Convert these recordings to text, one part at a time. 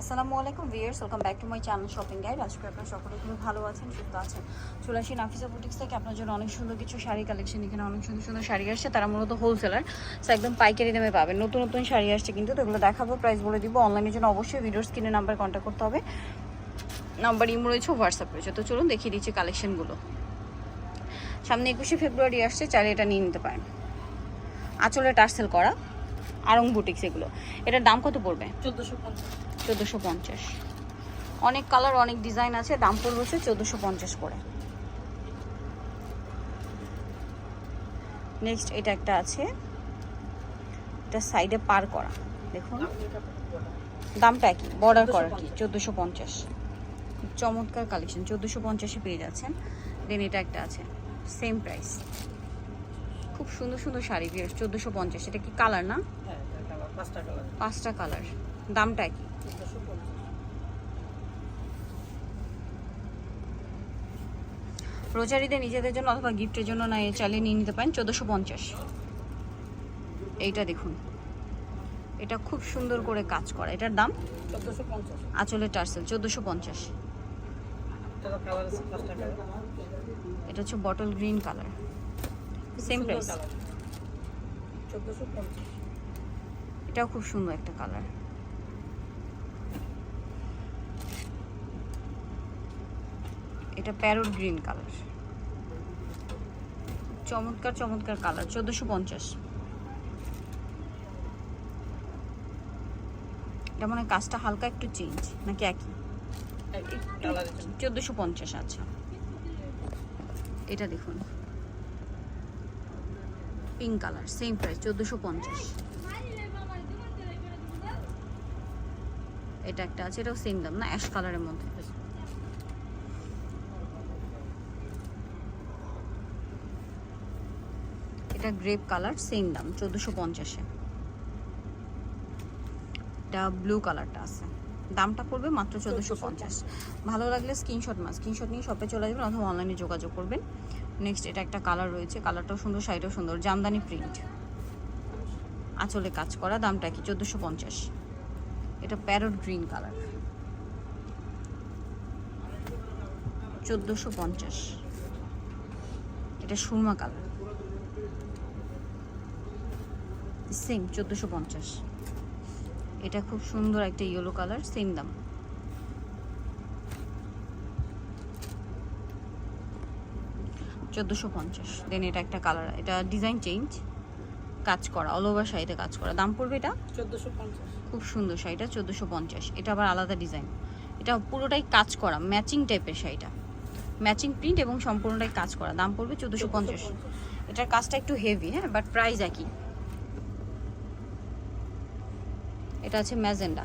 আসসালামু আলাইকুম viewers welcome back to my channel shopping guide. আজকে আপনারা সকলে খুবই ভালো আছেন, সুস্থ আছেন। চলে আসি নাফিসা বুটিক্স থেকে। আপনার জন্য অনেক সুন্দর কিছু শাড়ি কালেকশন এখানে অনেক সুন্দর সুন্দর শাড়ি আসছে। তারা মূলত হোলসেলার সো একদম পাইকারি দামে পাবেন। নতুন নতুন শাড়ি আসছে কিন্তু, তো এগুলো দেখাবো প্রাইস বলে দিব। অনলাইনের জন্য অবশ্যই ভিডিওর স্ক্রিনে নাম্বার কন্ট্যাক্ট করতে হবে। নাম্বার ইমো রয়েছে হোয়াটসঅ্যাপ রয়েছে। তো চলুন দেখিয়ে দিচ্ছি কালেকশনগুলো সামনে একুশে ফেব্রুয়ারি আসছে, চাইলে এটা নিয়ে নিতে পারেন। আঁচলে টার্সেল করা আরং বুটিক্স এগুলো। এটার দাম কত পড়বে? চোদ্দোশো পঞ্চাশ। চোদ্দোশো পঞ্চাশ। অনেক কালার অনেক ডিজাইন আছে দাম পড়বে হচ্ছে চোদ্দোশো পঞ্চাশ করে। নেক্সট এটা একটা আছে। এটা সাইডে পার করা। দেখুন। দামটা কি বর্ডার করা কি? চোদ্দোশো পঞ্চাশ। চমৎকার কালেকশন চোদ্দোশো পঞ্চাশে পেয়ে যাচ্ছেন। দেন এটা একটা আছে সেম প্রাইস খুব সুন্দর সুন্দর শাড়ি বিয়ার চোদ্দোশো পঞ্চাশ। এটা কি কালার না? হ্যাঁ কালার পাঁচটা কালার দামটা কি চোদ্দোশো পঞ্চাশ রোজারিদের নিজেদের জন্য অথবা গিফটের জন্য না এ চালিয়ে নিয়ে নিতে পারেন চোদ্দোশো পঞ্চাশ। এইটা দেখুন। এটা খুব সুন্দর করে কাজ করা। এটার দাম? চোদ্দোশো পঞ্চাশ। আঁচলের টার্সেল চোদ্দোশো পঞ্চাশ। এটা হচ্ছে bottle green colour same price চোদ্দোশো পঞ্চাশ। এটাও খুব সুন্দর একটা কালার এটা প্যারোট গ্রিন কালার। চমৎকার চমৎকার কালার চোদ্দোশো পঞ্চাশ। এটা মানে কাজটা হালকা একটু চেঞ্জ নাকি একই? কালার চোদ্দোশো পঞ্চাশ আচ্ছা। এটা দেখুন। পিঙ্ক কালার সেম প্রাইস চোদ্দোশো পঞ্চাশ। এটা একটা আছে এটাও সেম দাম না অ্যাশ কালারের মধ্যে। এটা গ্রেপ কালার সেম দাম, চোদ্দোশো পঞ্চাশে। এটা ব্লু কালারটা আছে। দামটা পড়বে মাত্র চোদ্দোশো পঞ্চাশ। ভালো লাগলে স্ক্রিনশট মাস স্ক্রিনশট নিয়ে শপে চলে আসবেন অথবা অনলাইনে যোগাযোগ করবেন। নেক্সট এটা একটা কালার রয়েছে কালারটাও সুন্দর, শাড়িটাও সুন্দর, জামদানি প্রিন্ট আঁচলে কাজ করা, দামটা কি? চোদ্দোশো পঞ্চাশ। এটা প্যারট গ্রিন কালার চোদ্দোশো পঞ্চাশ। এটা সুরমা কালার সেম চোদ্দোশো পঞ্চাশ। এটা খুব সুন্দর একটা ইয়েলো কালার সেম দাম। চোদ্দোশো পঞ্চাশ। দেন এটা একটা কালার এটা ডিজাইন চেঞ্জ কাজ করা অল ওভার শাড়িতে কাজ করা। দাম পড়বে এটা? চোদ্দোশো পঞ্চাশ। খুব সুন্দর শাড়িটা চোদ্দোশো পঞ্চাশ। এটা আবার আলাদা ডিজাইন এটা পুরোটাই কাজ করা ম্যাচিং টাইপের শাড়িটা। ম্যাচিং প্রিন্ট এবং সম্পূর্ণটাই কাজ করা। দাম পড়বে চোদ্দোশো পঞ্চাশ। এটার কাজটা একটু হেভি হ্যাঁ বাট প্রাইস একই। এটা আছে ম্যাজেন্ডা।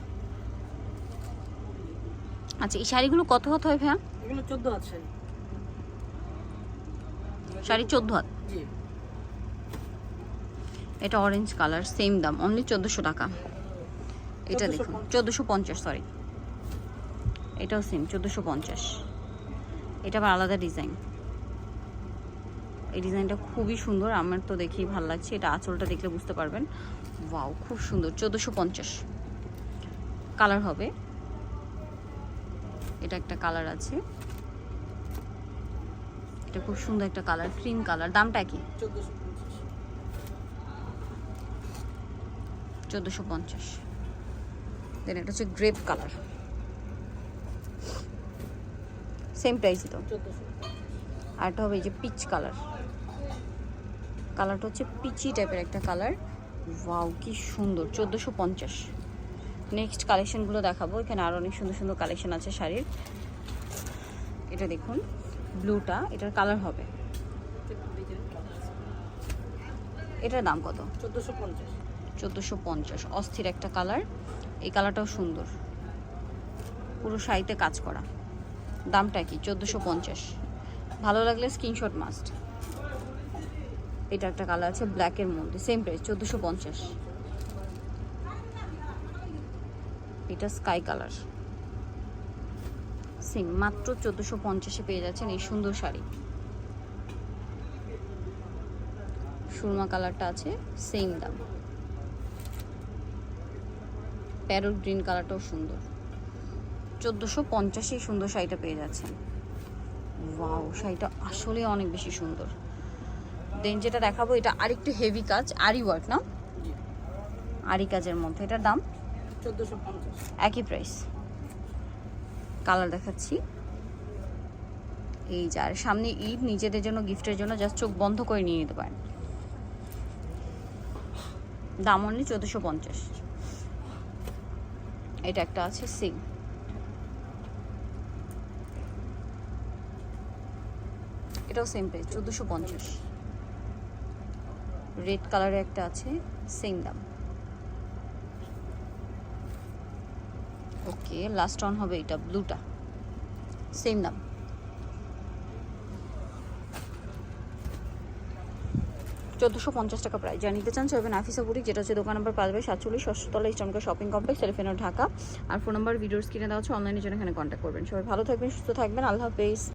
আচ্ছা এই শাড়িগুলো কত হাত হয় ভাইয়া? এগুলো চোদ্দ আছে শাড়ি। চোদ্দ হাত? জি। এটা অরেঞ্জ কালার সেম দাম অনলি চোদ্দোশো টাকা। এটা দেখুন চোদ্দোশো পঞ্চাশ সরি এটাও সেম চোদ্দোশো পঞ্চাশ। এটা আবার আলাদা ডিজাইন এই ডিজাইনটা খুবই সুন্দর, আমার তো দেখেই ভালো লাগছে। এটা আঁচলটা দেখলে বুঝতে পারবেন। ওয়াও, খুব সুন্দর, চোদ্দোশো পঞ্চাশ। কালার হবে। এটা একটা কালার আছে। এটা খুব সুন্দর একটা কালার, ক্রিম কালার। দামটা কি? চোদ্দোশো পঞ্চাশ। দেন এটা হচ্ছে গ্রেপ কালার। সেম প্রাইসই তো। আর এটা হবে এই যে পিচ কালার। কালারটা হচ্ছে পিচি টাইপের একটা কালার। ওয়াও কি সুন্দর চোদ্দোশো পঞ্চাশ। নেক্সট কালেকশনগুলো দেখাবো এখানে আরও অনেক সুন্দর সুন্দর কালেকশন আছে শাড়ির। এটা দেখুন ব্লুটা এটার কালার হবে। এটার দাম কত? চোদ্দোশো পঞ্চাশ। চোদ্দোশো পঞ্চাশ অস্থির একটা কালার এই কালারটাও সুন্দর। পুরো শাড়িতে কাজ করা। দামটা কি? চোদ্দোশো পঞ্চাশ। ভালো লাগলে স্ক্রিনশট মাস্ট এটা একটা কালার আছে ব্ল্যাকের মধ্যে সেম প্রাইস চোদ্দোশো পঞ্চাশ। এটা স্কাই কালার সেম মাত্র চোদ্দোশো পঞ্চাশে পেয়ে যাচ্ছেন এই সুন্দর শাড়ি। সুরমা কালারটা আছে সেম দাম। প্যারোট গ্রিন কালারটাও সুন্দর। চোদ্দোশো পঞ্চাশে সুন্দর শাড়িটা পেয়ে যাচ্ছেন। ওয়াও শাড়িটা আসলে অনেক বেশি সুন্দর। দেন যেটা দেখাবো এটা আরেকটু হেভি কাজ আরি ওয়ার্ক না? আরি কাজের মধ্যে এটার দাম? চোদ্দোশো একই প্রাইস কালার দেখাচ্ছি। এই যার সামনে ঈদ নিজেদের জন্য গিফটের জন্য জাস্ট চোখ বন্ধ করে নিয়ে নিতে পারেন। দাম অনলি চোদ্দোশো পঞ্চাশ। এটা একটা আছে সিং। এটাও সেম প্রাইস চোদ্দোশো পঞ্চাশ। রেড কালারের একটা আছে সেম দাম। ওকে লাস্ট অন হবে এটা ব্লুটা সেম দাম। চোদ্দোশো পঞ্চাশ টাকা প্রাইস যা নিতে চান সেভেন আফিসা বুটিক, যেটা হচ্ছে দোকান নাম্বার পাঁচ বাই সাতচল্লিশ ষষ্ঠতলা ইস্টমকা শপিং কমপ্লেক্স এলিফেন্ট ঢাকা। আর ফোন নাম্বার ভিডিওস কিনে দেওয়া হচ্ছে অনলাইনের জন্য এখানে কন্ট্যাক্ট করবেন। সবাই ভালো থাকবেন, সুস্থ থাকবেন, আল্লাহ হাফেজ।